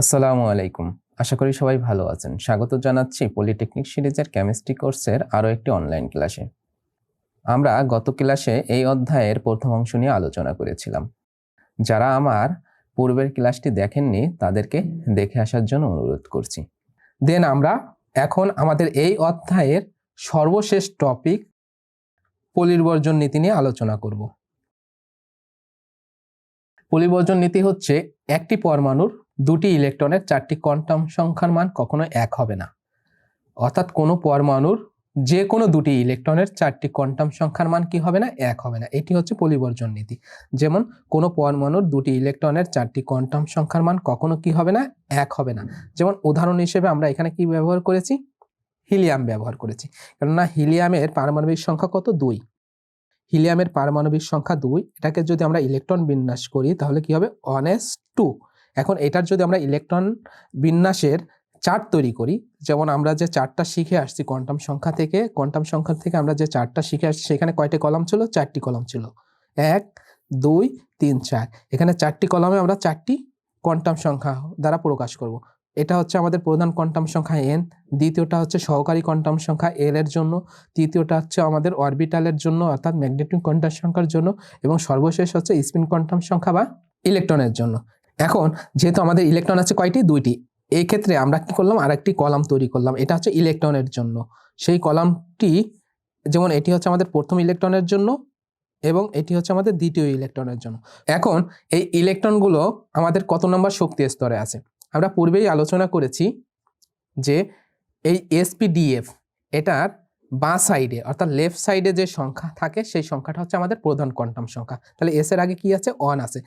আসসালামু আলাইকুম। আশা করি সবাই ভালো আছেন। স্বাগত জানাচ্ছি পলিটেকনিক সিরিজের কেমিস্ট্রি কোর্সের আরও একটি অনলাইন ক্লাসে। আমরা গত ক্লাসে এই অধ্যায়ের প্রথম অংশ নিয়ে আলোচনা করেছিলাম। যারা আমার পূর্বের ক্লাসটি দেখেননি, তাদেরকে দেখে আসার জন্য অনুরোধ করছি। দেন আমরা এখন আমাদের এই অধ্যায়ের সর্বশেষ টপিক পলিবর্জন নীতি নিয়ে আলোচনা করব। পলিবর্জন নীতি হচ্ছে একটি পরমাণুর দুটি ইলেকট্রনের চারটি কোয়ান্টাম সংখ্যার মান কখনো এক হবে না। অর্থাৎ কোনো পরমাণুর যে কোনো দুটি ইলেকট্রনের চারটি কোয়ান্টাম সংখ্যার মান কি হবে না? এক হবে না। এটি হচ্ছে পরিবর্জন নীতি। যেমন, কোনো পরমাণুর দুটি ইলেকট্রনের চারটি কোয়ান্টাম সংখ্যার মান কখনো কি হবে না? এক হবে না। যেমন, উদাহরণ হিসেবে আমরা এখানে কি ব্যবহার করেছি? হিলিয়াম ব্যবহার করেছি। কেননা, হিলিয়ামের পারমাণবিক সংখ্যা কত? দুই। হিলিয়ামের পারমাণবিক সংখ্যা দুই। এটাকে যদি আমরা ইলেকট্রন বিন্যাস করি, তাহলে কি হবে? এস টু এখন এটার যদি আমরা ইলেকট্রন বিন্যাসের চার্ট তৈরি করি, যেমন আমরা যে চারটা শিখে আসছি কোয়ান্টাম সংখ্যা থেকে, কোয়ান্টাম সংখ্যা থেকে আমরা যে চারটা শিখে আসছি, সেখানে কয়টি কলাম ছিল? চারটি কলাম ছিল। এক, দুই, তিন, চার। এখানে চারটি কলামে আমরা চারটি কোয়ান্টাম সংখ্যা দ্বারা প্রকাশ করব। এটা হচ্ছে আমাদের প্রধান কোয়ান্টাম সংখ্যা এন দ্বিতীয়টা হচ্ছে সহকারী কোয়ান্টাম সংখ্যা এল এর জন্য, তৃতীয়টা হচ্ছে আমাদের অরবিটালের জন্য, অর্থাৎ ম্যাগনেটিক কোয়ান্টাম সংখ্যার জন্য, এবং সর্বশেষ হচ্ছে স্পিন কোয়ান্টাম সংখ্যা বা ইলেকট্রনের জন্য। এখন যেহেতু আমাদের ইলেকট্রন আছে কয়টি? দুইটি। এই ক্ষেত্রে আমরা কি করলাম? আরেকটি কলাম তৈরি করলাম। এটা হচ্ছে ইলেকট্রনের জন্য। সেই কলামটি, যেমন এটি হচ্ছে আমাদের প্রথম ইলেকট্রনের জন্য এবং এটি হচ্ছে আমাদের দ্বিতীয় ইলেকট্রনের জন্য। এখন এই ইলেকট্রনগুলো আমাদের কত নম্বর শক্তি স্তরে আছে? আমরা পূর্বেই আলোচনা করেছি যে এই এসপিডিএফ এটার বাঁ সাইডে অর্থাৎ লেফট সাইডে যে সংখ্যা থাকে, সেই সংখ্যাটা হচ্ছে আমাদের প্রধান কোয়ান্টাম সংখ্যা। তাহলে এস এর আগে কি আছে? ওয়ান আছে।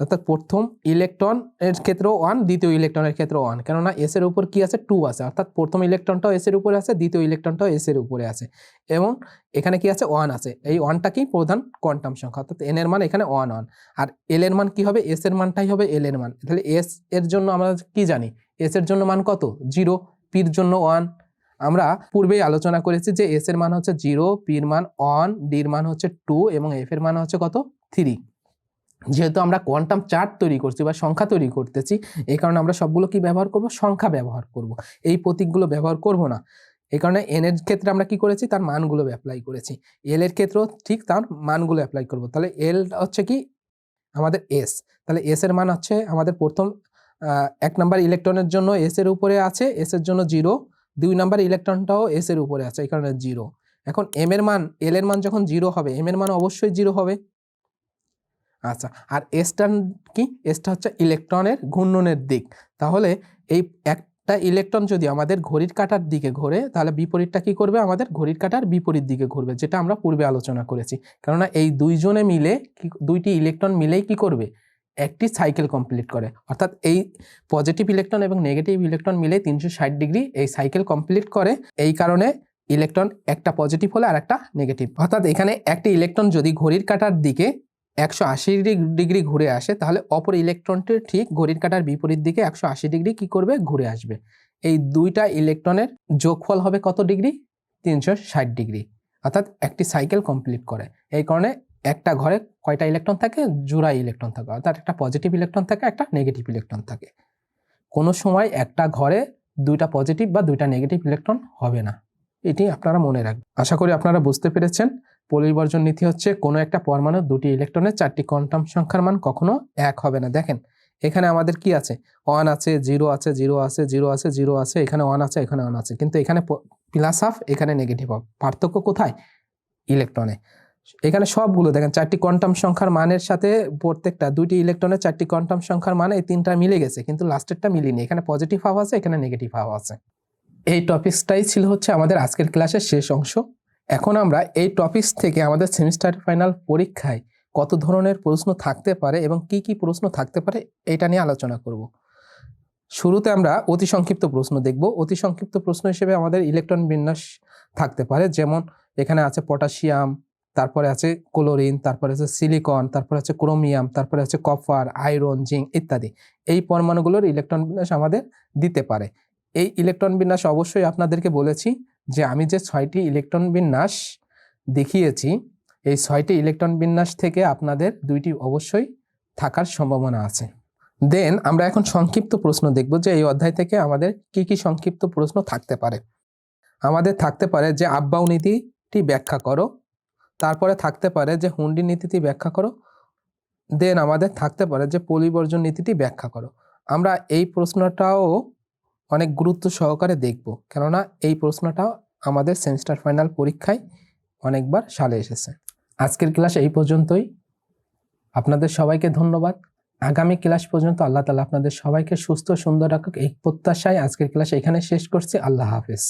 অর্থাৎ প্রথম ইলেকট্রন এর ক্ষেত্রেও ওয়ান দ্বিতীয় ইলেকট্রনের ক্ষেত্রে ওয়ান কেননা এস এর উপর কি আছে? টু আছে। অর্থাৎ প্রথম ইলেকট্রনটাও এস এর উপরে আছে, দ্বিতীয় ইলেকট্রনটাও এস এর উপরে আছে। এবং এখানে কি আছে? ওয়ান আছে। এই ওয়ানটা কি? প্রধান কোয়ান্টাম সংখ্যা। অর্থাৎ এন এর মান এখানে ওয়ান ওয়ান আর এল এর মান কি হবে? এস এর মানটাই হবে এল এর মান। তাহলে এস এর জন্য আমরা কি জানি? এস এর জন্য মান কত? জিরো পির জন্য ওয়ান আমরা পূর্বেই আলোচনা করেছি যে এস এর মান হচ্ছে জিরো পির মান ওয়ান ডির মান হচ্ছে টু এবং এফ এর মান হচ্ছে কত? থ্রি যেহেতু আমরা কোয়ান্টাম চার্ট তৈরি করছি বা সংখ্যা তৈরি করতেছি এই কারণে আমরা সবগুলো কি ব্যবহার করব? সংখ্যা ব্যবহার করব। এই প্রতীকগুলো ব্যবহার করব না। এই কারণে এন এর ক্ষেত্রে আমরা কি করেছি? তার মানগুলো অ্যাপ্লাই করেছি। এল এর ক্ষেত্রেও ঠিক তার মানগুলো অ্যাপ্লাই করব। তাহলে এল হচ্ছে কি? আমাদের এস তাহলে এস এর মান হচ্ছে আমাদের প্রথম এক নাম্বার ইলেকট্রনের জন্য এস এর উপরে আছে এস এর জন্য জিরো দুই নাম্বার ইলেকট্রনটাও এস এর উপরে আছে, এই কারণে জিরো এখন এম এর মান এল এর মান যখন জিরো হবে এম এর মান অবশ্যই জিরো হবে। আচ্ছা আর এসটা কি? এসটা হচ্ছে ইলেকট্রনের ঘূর্ণনের দিক। তাহলে এই একটা ইলেকট্রন যদি আমাদের ঘড়ির কাটার দিকে ঘোরে, তাহলে বিপরীতটা কি করবে? আমাদের ঘড়ির কাটার বিপরীত দিকে ঘুরবে, যেটা আমরা পূর্বে আলোচনা করেছি। কেননা এই দুইজনে মিলে দুইটি ইলেকট্রন মিলেই কি করবে? একটি সাইকেল কমপ্লিট করে। অর্থাৎ এই পজিটিভ ইলেকট্রন এবং নেগেটিভ ইলেকট্রন মিলে তিনশো ষাট ডিগ্রি এই সাইকেল কমপ্লিট করে, এই কারণে ইলেকট্রন একটা পজিটিভ হলে আর একটা নেগেটিভ। অর্থাৎ এখানে একটি ইলেকট্রন যদি ঘড়ির কাটার দিকে একশো আশি ডিগ্রি ঘুরে আসে, তাহলে অপর ইলেকট্রনটি ঠিক ঘড়ির কাটার বিপরীত দিকে একশো আশি ডিগ্রি কি করবে? ঘুরে আসবে। এই দুইটা ইলেকট্রনের যোগফল হবে কত ডিগ্রি? তিনশো ষাট ডিগ্রি। অর্থাৎ একটি সাইকেল কমপ্লিট করে। এই কারণে একটা ঘরে কয়টা ইলেকট্রন থাকে? জোড়া ইলেকট্রন থাকে। অর্থাৎ একটা পজিটিভ ইলেকট্রন থাকে, একটা নেগেটিভ ইলেকট্রন থাকে। কোনো সময় একটা ঘরে দুইটা পজিটিভ বা দুইটা নেগেটিভ ইলেকট্রন হবে না। এটি আপনারা মনে রাখবেন। আশা করি আপনারা বুঝতে পেরেছেন। পরিবর্জন নীতি হচ্ছে কোনো একটা পরমাণুর দুটি ইলেকট্রনের চারটি কোয়ান্টাম সংখ্যার মান কখনো এক হবে না। দেখেন, এখানে আমাদের কি আছে? ওয়ান আছে, জিরো আছে জিরো আছে জিরো আছে জিরো আছে, এখানে ওয়ান আছে, এখানে ওয়ান আছে। কিন্তু এখানে প্লাস হাফ, এখানে নেগেটিভ হাফ পার্থক্য কোথায়? ইলেকট্রনে। এখানে সবগুলো, দেখেন, চারটি কোয়ান্টাম সংখ্যার মানের সাথে প্রত্যেকটা দুইটি ইলেকট্রনের চারটি কোয়ান্টাম সংখ্যার মানে এই তিনটা মিলে গেছে। কিন্তু লাস্টেরটা মিলিনি। এখানে পজিটিভ হাফ আছে, এখানে নেগেটিভ হাফ আছে। এই টপিকসটাই ছিল হচ্ছে আমাদের আজকের ক্লাসের শেষ অংশ। এখন আমরা এই টপিকস থেকে আমাদের সেমিস্টার ফাইনাল পরীক্ষায় কত ধরনের প্রশ্ন থাকতে পারে এবং কি কি প্রশ্ন থাকতে পারে, এটা নিয়ে আলোচনা করব। শুরুতে আমরা অতি সংক্ষিপ্ত প্রশ্ন দেখব। অতি সংক্ষিপ্ত প্রশ্ন হিসেবে আমাদের ইলেকট্রন বিন্যাস থাকতে পারে। যেমন এখানে আছে পটাশিয়াম তারপরে আছে ক্লোরিন তারপরে আছে সিলিকন তারপরে আছে ক্রোমিয়াম তারপরে আছে কপার আয়রন জিঙ্ক ইত্যাদি। এই পরমাণুগুলোর ইলেকট্রন বিন্যাস আমাদের দিতে পারে। এই ইলেকট্রন বিন্যাস অবশ্যই আপনাদেরকে বলেছি যে আমি যে ছয়টি ইলেকট্রন বিন্যাস দেখিয়েছি, এই ছয়টি ইলেকট্রন বিন্যাস থেকে আপনাদের দুইটি অবশ্যই থাকার সম্ভাবনা আছে। দেন আমরা এখন সংক্ষিপ্ত প্রশ্ন দেখব যে এই অধ্যায় থেকে আমাদের কি কি সংক্ষিপ্ত প্রশ্ন থাকতে পারে। আমাদের থাকতে পারে যে আব্বাউ নীতিটি ব্যাখ্যা করো, তারপরে থাকতে পারে যে হুন্ডি নীতিটি ব্যাখ্যা করো, দেন আমাদের থাকতে পারে যে পরিবর্জন নীতিটি ব্যাখ্যা করো। আমরা এই প্রশ্নটাও অনেক গুরুত্ব সহকারে দেখব। কেননা এই প্রশ্নটা আমাদের সেমিস্টার ফাইনাল পরীক্ষায় অনেকবার সালে এসেছে। আজকের ক্লাস এই পর্যন্তই। আপনাদের সবাইকে ধন্যবাদ। আগামী ক্লাস পর্যন্ত আল্লাহ তালা আপনাদের সবাইকে সুস্থ সুন্দর রাখুক। এই প্রত্যাশায় আজকের ক্লাস এখানে শেষ করছি। আল্লাহ হাফেজ।